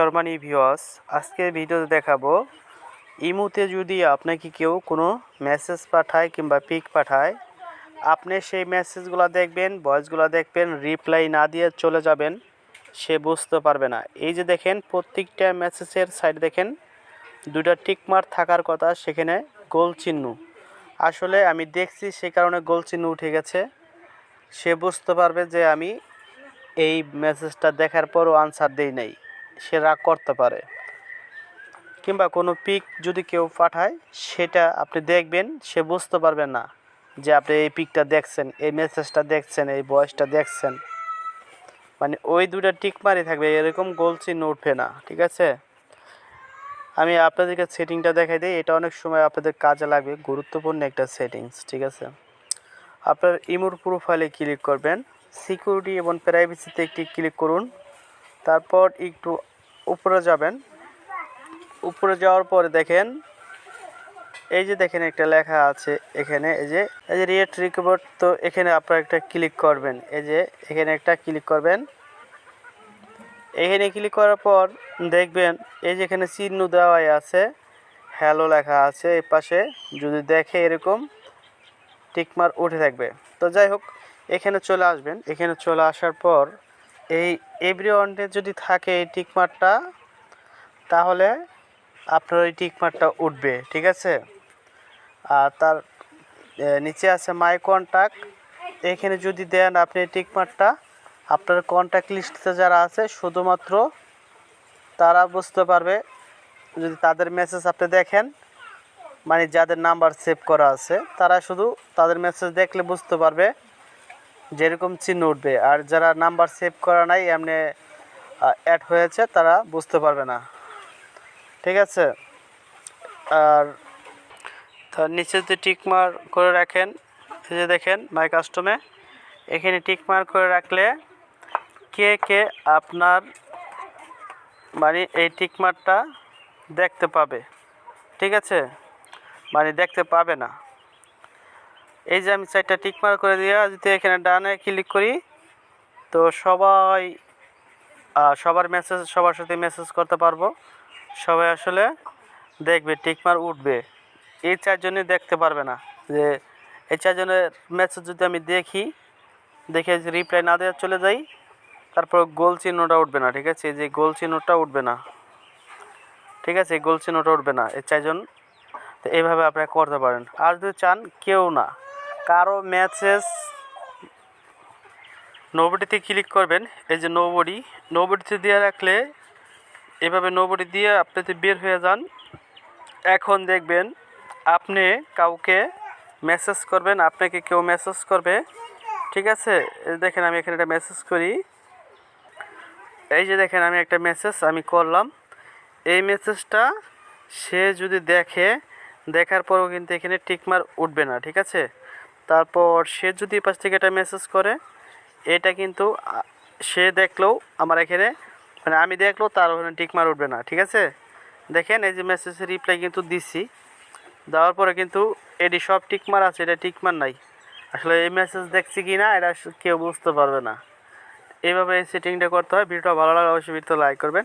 সম্মানী ভিওয়াস আজকে ভিডিওতে দেখাবো ইমুতে যদি আপনাকে কেউ কোনো মেসেজ পাঠায় কিংবা পিক পাঠায়, আপনি সেই মেসেজগুলো দেখবেন ভয়েসগুলো দেখবেন রিপ্লাই না দিয়ে চলে যাবেন, সে বুঝতে পারবে না। এই যে দেখেন, প্রত্যেকটা মেসেজের সাইড দেখেন দুটা টিকমার থাকার কথা, সেখানে গোল চিহ্ন। আসলে আমি দেখছি সে কারণে গোল চিহ্ন উঠে গেছে। সে বুঝতে পারবে যে আমি এই মেসেজটা দেখার পরও আনসার দেই নাই। সে রাগ করতে পারে। কিংবা কোনো পিক যদি কেউ পাঠায়, সেটা আপনি দেখবেন, সে বুঝতে পারবে না যে আপনি এই পিকটা দেখছেন, এই মেসেজটা দেখছেন, এই ভয়েসটা দেখছেন। মানে ওই দুটা টিক মারি থাকবে, এরকম গোল চিহ্ন উঠবে না, ঠিক আছে? আমি আপনাদেরকে সেটিংটা দেখাই দিই, এটা অনেক সময় আপনাদের কাজে লাগবে, গুরুত্বপূর্ণ একটা সেটিংস ঠিক আছে? আপনার ইমোর প্রোফাইলে ক্লিক করবেন সিকিউরিটি এবং প্রাইভেসিতে একটি ক্লিক করুন, তারপর একটু উপরে যাবেন। উপরে যাওয়ার পরে দেখেন, এই যে দেখেন একটা লেখা আছে এখানে, এই যে এই যে রিয়েট রিকভার তো এখানে আপনারা একটা ক্লিক করবেন। এই যে, এখানে একটা ক্লিক করবেন। এখানে ক্লিক করার পর দেখবেন, এই যে এখানে চিহ্ন দেওয়াই আছে হ্যালো লেখা আছে এই পাশে। যদি দেখে এরকম টিকমার উঠে থাকবে। তো যাই হোক, এখানে চলে আসবেন। এখানে চলে আসার পর এই এভরি ওয়ানডে যদি থাকে এই টিকমারটা, তাহলে আপনার ওই টিকমারটা উঠবে, ঠিক আছে? আর তার নিচে আছে মাই কন্ট্যাক্ট এখানে যদি দেন আপনি টিকমারটা, আপনার কন্ট্যাক্ট লিস্টে যারা আছে, শুধুমাত্র তারা বুঝতে পারবে, যদি তাদের মেসেজ আপনি দেখেন মানে যাদের নাম্বার সেভ করা আছে, তারা শুধু তাদের মেসেজ দেখলে বুঝতে পারবে যেরকম চিহ্ন উঠবে। আর যারা নাম্বার সেভ করা নাই, এমনি অ্যাড হয়েছে, তারা বুঝতে পারবে না। ঠিক আছে? আর তার নিচে যদি টিকমার করে রাখেন, এই যে দেখেন মাই কাস্টমে এখানে টিকমার করে রাখলে কে কে আপনার মানে এই টিকমারটা দেখতে পাবে। ঠিক আছে? মানে দেখতে পাবে না। এই যে আমি চারটা টিকমার করে দিয়ে যদি এখানে ডানে ক্লিক করি, তো সবাই সবার মেসেজ সবার সাথে মেসেজ করতে পারব। সবাই আসলে দেখবে টিকমার উঠবে। এই চারজনই দেখতে পারবে না। যে এই চারজনের মেসেজ যদি আমি দেখি, দেখে রিপ্লাই না দেওয়া চলে যাই, তারপর গোল চিহ্নটা উঠবে না, ঠিক আছে? যে গোল চিহ্নটা উঠবে না। ঠিক আছে? গোল চিহ্নটা উঠবে না, এই চারজন। তো এইভাবে আপনারা করতে পারেন। আর যদি চান, কেউ না। কারও মেসেজ নোবডিতে ক্লিক করবেন। এই যে নোবডি নোবডিতে দিয়ে রাখলে এভাবে নোবডি দিয়ে আপনি বের হয়ে যান, এখন দেখবেন আপনি কাউকে মেসেজ করবেন, আপনাকে কেউ মেসেজ করবে। ঠিক আছে? দেখেন আমি এখানে একটা মেসেজ করি। এই যে দেখেন আমি একটা মেসেজ আমি করলাম। এই মেসেজটা সে যদি দেখে, দেখার পরেও কিন্তু এখানে টিকমার উঠবে না, ঠিক আছে? তারপর সে যদি এ পাশ থেকে একটা মেসেজ করে, এটা কিন্তু সে দেখলেও আমার এখানে মানে আমি দেখলেও তার ওখানে টিকমার উঠবে না, ঠিক আছে? দেখেন এই যে মেসেজের রিপ্লাই কিন্তু দিছি, দেওয়ার পরে কিন্তু এটি সব টিকমার আছে, এটা টিকমার নাই। আসলে এই মেসেজ দেখছি কি না, এটা কেউ বুঝতে পারবে না। এইভাবে এই সেটিংটা করতে হয়, ভিডিওটা ভালো লাগলে অবশ্যই ভিডিওটা লাইক করবেন।